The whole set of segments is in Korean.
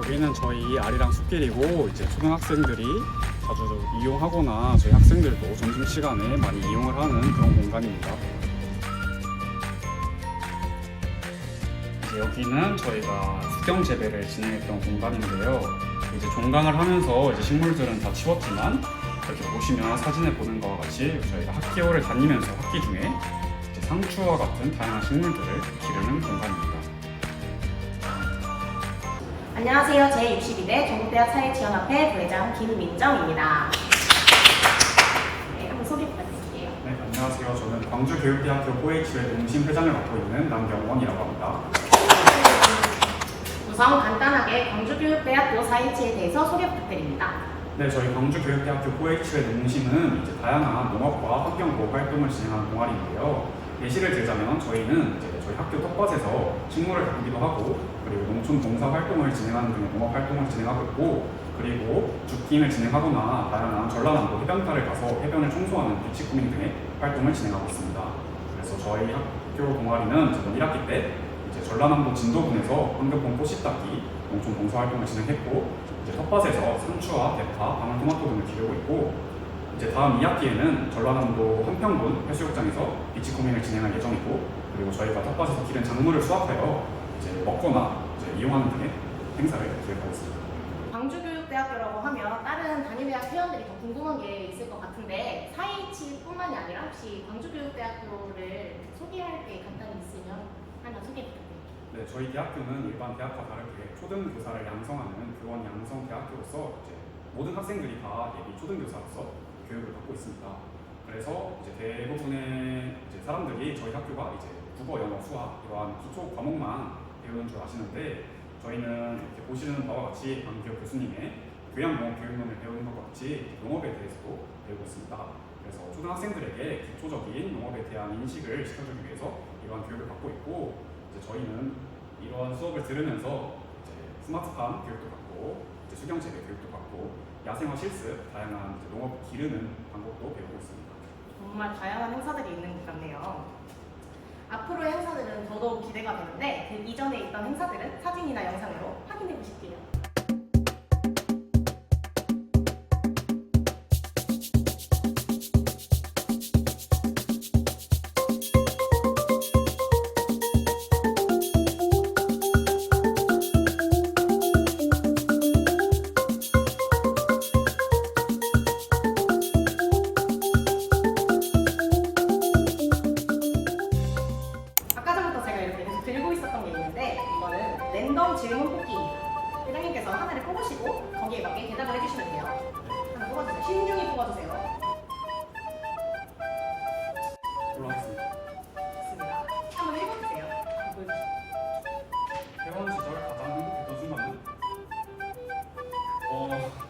여기는 저희 아리랑 숲길이고 이제 초등학생들이 자주 이용하거나 저희 학생들도 점심 시간에 많이 이용을 하는 그런 공간입니다. 이제 여기는 저희가 수경 재배를 진행했던 공간인데요. 이제 종강을 하면서 이제 식물들은 다 치웠지만 이렇게 보시면 사진에 보는 것과 같이 저희가 학교를 다니면서 학기 중에 상추와 같은 다양한 식물들을 기르는 공간입니다. 안녕하세요. 제62대 전국대학 사회지원협회 부회장 김민정입니다. 네, 한번 소개 부탁드릴게요. 네, 안녕하세요. 저는 광주교육대학교 포에이치회 농심 회장을 맡고 있는 남경원이라고 합니다. 우선 간단하게 광주교육대학교 사이치에 대해서 소개 부탁드립니다. 네, 저희 광주교육대학교 포에이치회 농심은 이제 다양한 농업과 환경보호 활동을 진행하는 동아리인데요. 예시를 들자면 저희는 이제 저희 학교 텃밭에서 식물을 가꾸기도 하고 그리고 농촌 봉사 활동을 진행하는 등의 농업 활동을 진행하고 있고 그리고 주킹을 진행하거나 다양한 전라남도 해변가를 가서 해변을 청소하는 비치쿠밍 등의 활동을 진행하고 있습니다. 그래서 저희 학교 동아리는 저번 1학기 때 이제 전라남도 진도군에서 환경봉 꽃씨 닦기 농촌 봉사 활동을 진행했고 이제 텃밭에서 상추와 대파, 방울토마토 등을 기르고 있고 이제 다음 2학기에는 전라남도 한평군 해수욕장에서 비치코밍을 진행할 예정이고 그리고 저희가 텃밭에서 기른 작물을 수확하여 이제 먹거나 이제 이용하는 등의 행사를 기획하고 있습니다. 광주교육대학교라고 하면 다른 단위대학 회원들이 더 궁금한 게 있을 것 같은데 사이치뿐만이 아니라 혹시 광주교육대학교를 소개할 게 간단히 있으면 하나 소개 부탁드립니다. 네, 저희 대학교는 일반 대학과 다르게 초등교사를 양성하는 교원 양성 대학교로서 이제 모든 학생들이 다 예비 초등교사로서 교육을 받고 있습니다. 그래서 이제 대부분의 이제 사람들이 저희 학교가 이제 국어, 영어, 수학 이러한 기초 과목만 배우는 줄 아시는데 저희는 이렇게 보시는 바와 같이 강기혁 교수님의 교양농업 교육론을 배우는 것과 같이 농업에 대해서도 배우고 있습니다. 그래서 초등학생들에게 기초적인 농업에 대한 인식을 시켜주기 위해서 이러한 교육을 받고 있고 이제 저희는 이러한 수업을 들으면서 이제 스마트팜 교육도 받고 이제 수경 재배 교육도 받고 야생화 실습, 다양한 농업 기르는 방법도 배우고 있습니다. 정말 다양한 행사들이 있는 것 같네요. 앞으로의 행사들은 더더욱 기대가 되는데 그 이전에 있던 행사들은 사진이나 영상으로 확인해 보실게요. 하나를 뽑으시고 거기에 맞게 대답을 해주시면 돼요. 하나 뽑아주세요. 신중히 뽑아주세요. 좋습니다. 한번 읽어주세요. 회원 시절 가장 행복했던 순간은 어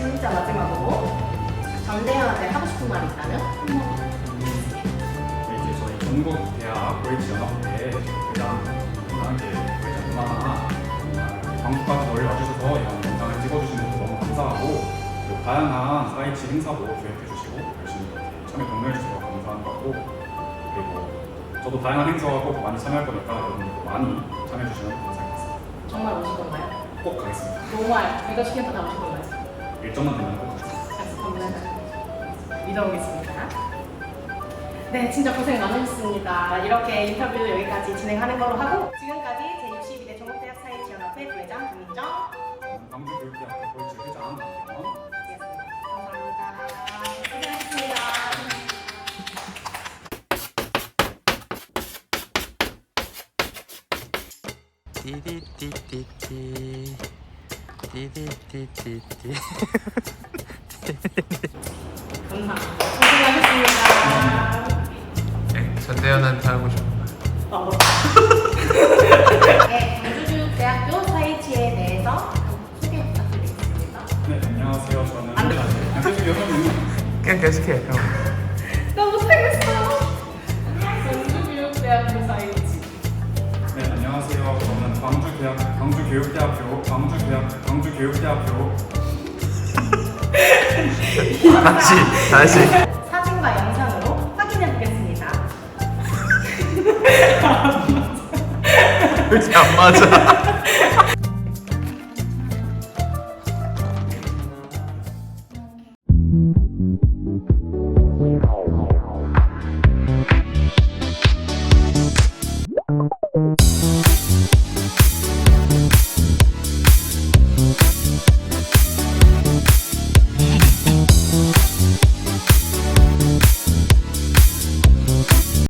진짜 마지막으로. 전대현한테 하고 싶은 말이 있다면? 네, 이제 저희 전국 대학 OH 연합회 회장 이제 회장 누나나 광주까지 멀리 와주셔서 이런 영상을 찍어주시는 것도 너무 감사하고 그리고 다양한 4.27 행사도 기획해 주시고 열심히 이렇게 참여 독려해 주셔서 감사한 거고 그리고 저도 다양한 행사 꼭 많이 참여할 거니까 여러분들도 많이 참여해 주시면 감사하겠습니다. 정말 오실 건가요? 꼭 가겠습니다. 정말 리더십 캠프 다 오실 건가요? 일정만 되면 꼭. 감사합니다. 믿어보겠습니다. 네, 진짜 고생 많으셨습니다. 이렇게 인터뷰 여기까지 진행하는 걸로 하고 지금까지 제62대 전국대학 사회지원협회 부회장 김민정 저는 광주교육대학교 회장 강경원 이었습니다. 감사합니다. 고생하셨습니다. 띠디띠띠띠 감사합니다. 고생하셨습니다. 네, 싶은 말 어, 뭐. 광주대학 광주교육대학교 광주대학 광주교육대학교. 다시 다시. 사진과 영상으로 확인해 보겠습니다. 왜 이렇게 안 맞아